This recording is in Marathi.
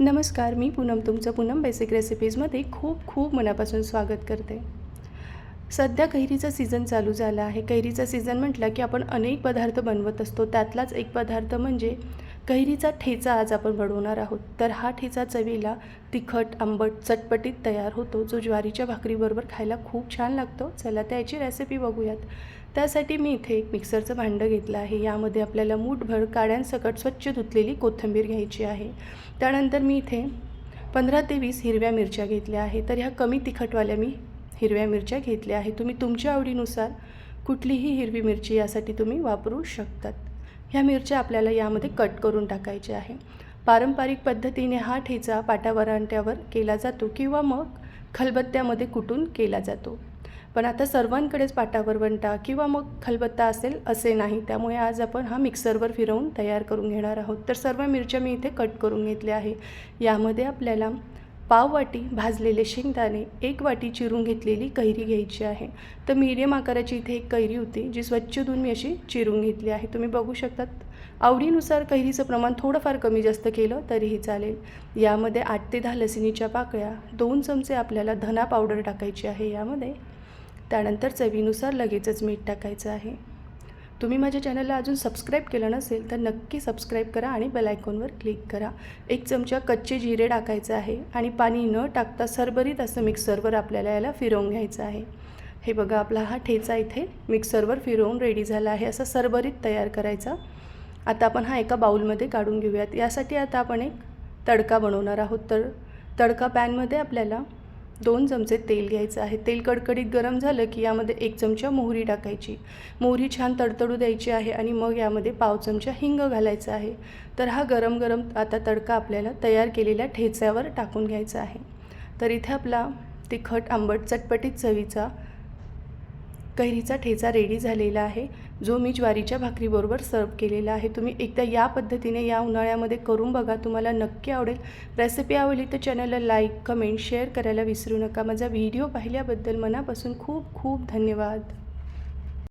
नमस्कार मी पूनम तुमचं पूनम बेसिक रेसिपीजमध्ये खूप खूप मनापासून स्वागत करते. सध्या कैरीचा सीझन चालू झाला आहे. कैरीचा सीझन म्हटलं की आपण अनेक पदार्थ बनवत असतो. त्यातलाच एक पदार्थ म्हणजे कैरीचा ठेचा आज आपण बनवणार आहोत. तर हा ठेचा चवीला तिखट आंबट चटपटीत तयार होतो जो ज्वारीच्या भाकरीबरोबर खायला खूप छान लागतो. चला त्याची रेसिपी बघूयात. त्यासाठी मी इथे एक मिक्सरचं भांडं घेतलं आहे. यामध्ये आपल्याला मूठभर काड्यांसकट स्वच्छ धुतलेली कोथिंबीर घ्यायची आहे. त्यानंतर मी इथे पंधरा ते वीस हिरव्या मिरच्या घेतल्या आहे तर ह्या कमी तिखटवाल्या मी हिरव्या मिरच्या घेतल्या आहे तुम्ही तुमच्या आवडीनुसार कुठलीही हिरवी मिरची यासाठी तुम्ही वापरू शकतात. ह्या मिरच्या आपल्याला यामध्ये कट करून टाकायच्या आहे. पारंपरिक पद्धतीने हा ठेचा पाटावरांट्यावर केला जातो किंवा मग खलबत्त्यामध्ये कुटून केला जातो. पण आता सर्वांकडेच पाटावरवंटा किंवा मग खलबत्ता असेल असे नाही. त्यामुळे आज आपण हा मिक्सरवर फिरवून तयार करून घेणार आहोत. तर सर्व मिरच्या मी इथे कट करून घेतल्या आहे. यामध्ये आपल्याला पाव वाटी भाजलेले शेंगदाणे एक वाटी चिरून घेतलेली कैरी घ्यायची आहे. तर मीडियम आकाराची इथे एक कैरी होती जी स्वच्छ धुवून मी अशी चिरून घेतली आहे. तुम्ही बघू शकतात. आवडीनुसार कैरीचं प्रमाण थोडंफार कमी जास्त केलं तरीही चालेल. यामध्ये आठ ते दहा लसणीच्या पाकळ्या दोन चमचे आपल्याला धना पावडर टाकायची आहे यामध्ये. त्यानंतर चवीनुसार लगेचच मीठ टाकायचं आहे. तुम्ही माझ्या चॅनलला अजून सबस्क्राईब केलं नसेल तर नक्की सबस्क्राईब करा आणि बेलायकॉनवर क्लिक करा. एक चमचा कच्चे जिरे टाकायचं आहे आणि पाणी न टाकता सरभरीत असं मिक्सरवर आपल्याला याला फिरवून घ्यायचं आहे. हे बघा आपला हा ठेचा इथे मिक्सरवर फिरवून रेडी झाला आहे. असा सरभरीत तयार करायचा. आता आपण हा एका बाऊलमध्ये काढून घेऊयात. यासाठी आता आपण एक तडका बनवणार आहोत. तर तडका पॅनमध्ये आपल्याला दोन चमचे तेल घ्यायचं आहे. तेल कडकडीत गरम झालं की यामध्ये एक चमचा मोहरी टाकायची. मोहरी छान तडतडू द्यायची आहे आणि मग यामध्ये पाव चमचा हिंग घालायचा आहे. तर हा गरम गरम आता तडका आपल्याला तयार केलेल्या ठेच्यावर टाकून घ्यायचा आहे. तर इथे आपला तिखट आंबट चटपटीत चवीचा कैरीचा ठेचा रेडी झालेला आहे. जो मी ज्वारीच्या भाकरीबरोबर सर्व केलेला आहे. तुम्ही एकदा या पद्धतीने या उन्हाळ्यामध्ये करून बघा. तुम्हाला नक्की आवडेल. रेसिपी आवडली तर चॅनलला लाईक कमेंट शेअर करायला विसरू नका. माझा व्हिडिओ पाहिल्याबद्दल मनापासून खूप खूप धन्यवाद.